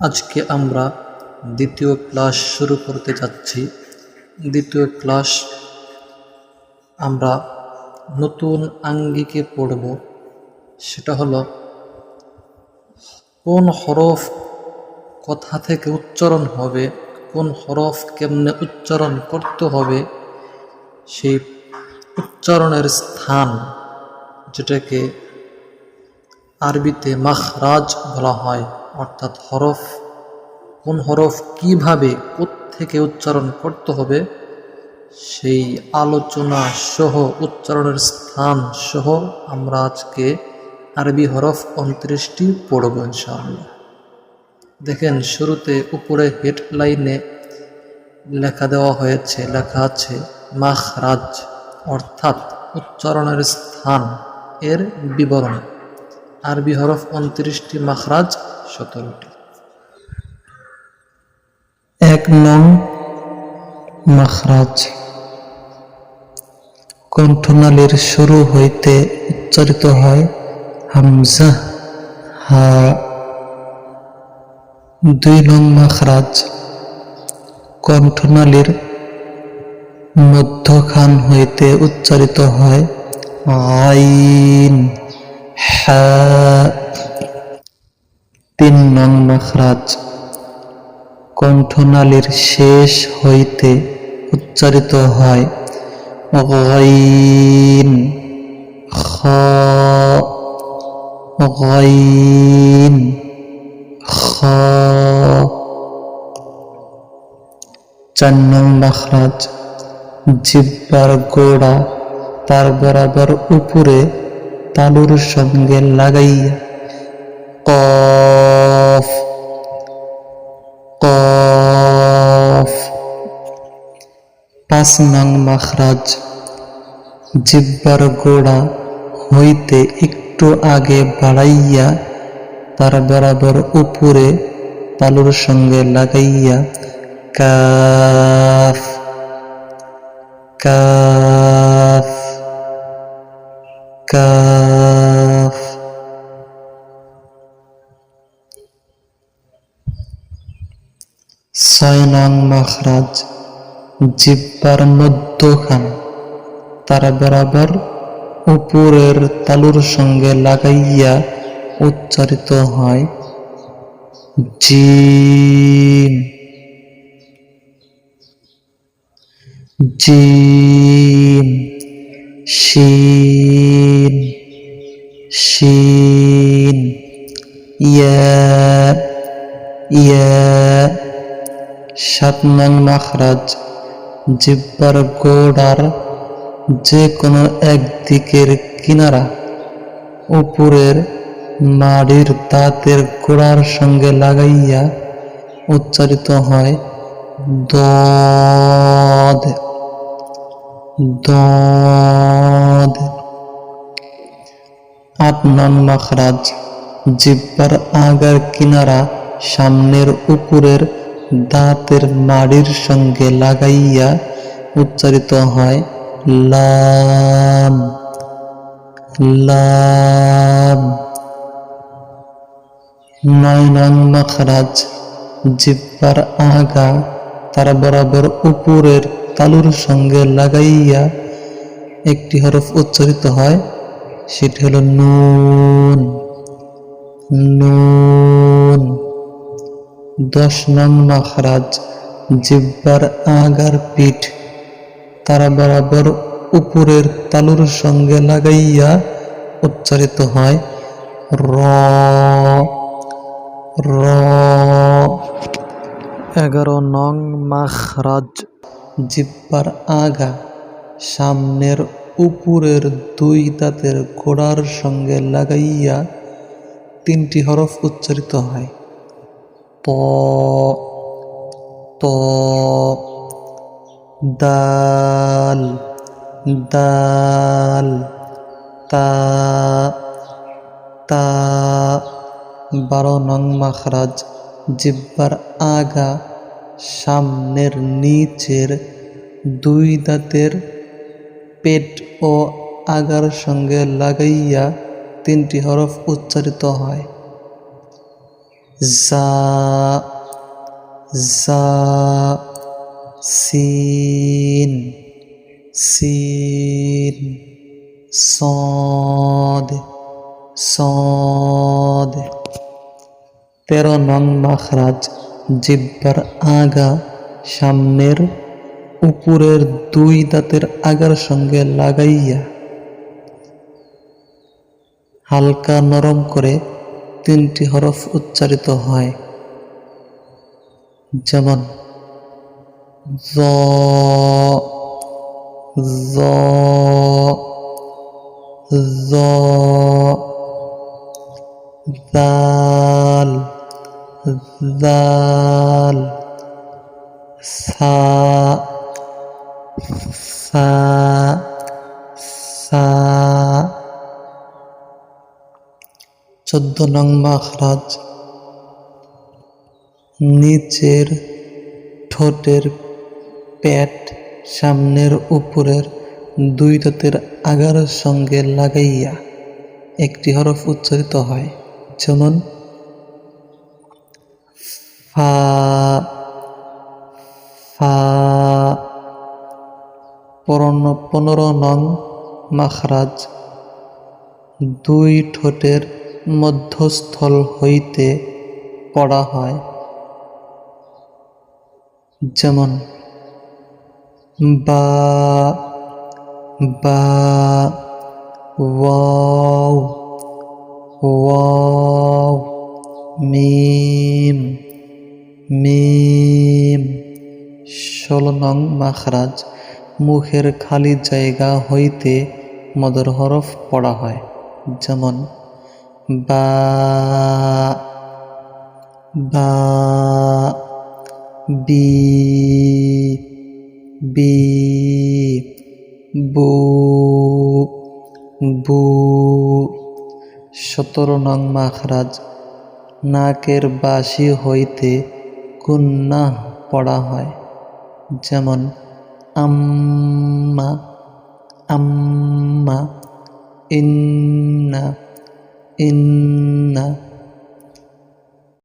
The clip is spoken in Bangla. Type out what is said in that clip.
আজকে আমরা দ্বিতীয় ক্লাস শুরু করতে যাচ্ছি। দ্বিতীয় ক্লাস আমরা নতুন আঙ্গিকে পড়ব। সেটা হলো, কোন হরফ কথা থেকে উচ্চারণ হবে, কোন হরফ কেমনে উচ্চারণ করতে হবে, সেই উচ্চারণের স্থান, যেটাকে আরবিতে মাখরাজ বলা হয়, অর্থাৎ হরফ। কোন হরফ কীভাবে থেকে উচ্চারণ করতে হবে, সেই আলোচনা সহ উচ্চারণের স্থান সহ আমরা আজকে আরবি হরফ উনত্রিশটি পড়ব ইনশাআল্লাহ। দেখেন, শুরুতে উপরে হেডলাইনে লেখা দেওয়া হয়েছে, লেখা আছে মাখরাজ, অর্থাৎ উচ্চারণের স্থান, এর বিবরণ। আরবি হরফ উনত্রিশটি মাখরাজ সতেরোটি। এক নং মাখরাজ। কণ্ঠনালীর শুরু হইতে উচ্চারিত হয় হামজা, হা। দুই নং মাখরাজ। কণ্ঠনালীর মধ্যখান হইতে উচ্চারিত হয় আইন। তিন নং মাখরাজ। কণ্ঠনালীর শেষ হইতে উচ্চারিত হয় গাইন খ। গাইন খ। চার নং মাখরাজ। জিব্বার গোড়া তার বরাবর উপরে তালুর সঙ্গে লাগাইয়া। কফ কফ। পাঁচ নং মাখরাজ, জিব্বার গোড়া হইতে একটু আগে বাড়াইয়া তার বরাবর উপরে তালুর সঙ্গে লাগাইয়া কাফ কাফ কাফ। ছয় নং মাখরাজ, জিব্বার মধ্যখান, তার বরাবর উপরের তালুর সঙ্গে লাগাইয়া উচ্চারিত হয় জিম জিম শিন শিন, ইয়া ইয়া। সাত নং মাখরাজ, জিব্বার গোড়ার যে কোনো একদিকের কিনারা, উপরের নাড়ির দাঁতের গোড়ার সঙ্গে লাগাইয়া উচ্চারিত হয় দদ দদ। আট নং মাখরাজ, জিব্বার আগার কিনারা সামনের উপরের দাঁতের নাড়ির সঙ্গে লাগাইয়া উচ্চারিত হয় লাম। লাম। নয় নং জিব্বার আগা তার বরাবর উপরের তালুর সঙ্গে লাগাইয়া একটি হরফ উচ্চারিত হয়, সেটি হলো নুন। নুন। দশ নং মাখরাজ জিব্বার আগার পিঠ তারা বরাবর উপরের তালুর সঙ্গে লাগাইয়া উচ্চারিত হয়, র র। এগারো নং মাখরাজ জিব্বার আগা সামনের উপরের দুই দাঁতের গোড়ার সঙ্গে লাগাইয়া তিনটি হরফ উচ্চারিত হয় ত ত দাল দাল তা তা বারো নং মাখরাজ জিব্বার আগা সামনের নিচের দুই দাঁতের পেট ও আগার সঙ্গে লাগাইয়া তিনটি হরফ উচ্চারিত হয় জা জা সিন সিন সদ সদ তেরো নং মাখরাজ, জিব্বার আগা সামনের উপরের দুই দাঁতের আগার সঙ্গে লাগাইয়া হালকা নরম করে তিনটি হরফ উচ্চারিত হয়। যেমন জ জ দাল সা সা সা চোদ্দ নং মাখরাজ নিচের ঠোঁটের প্যাট সামনের উপরের দুই দাঁতের আগার সঙ্গে লাগাইয়া একটি হরফ উচ্চারিত হয়। যেমন, ফা ফা পনেরো পনেরো নং মাখরাজ। দুই ঠোঁটের মধ্যস্থল হইতে পড়া হয়। যেমন, বা বা, ওয়াও ওয়াও, মিম মিম ষোলো নং মাখরাজ, মুখের খালি জায়গা হইতে মদর হরফ পড়া হয়। যেমন বা বা, বি বি, বু বু, সতেরো নং মাখরাজ। নাকের বাসি হইতে কুন্না পড়া হয়, যেমন, আম্মা আম্মা, ইন্না ইন্না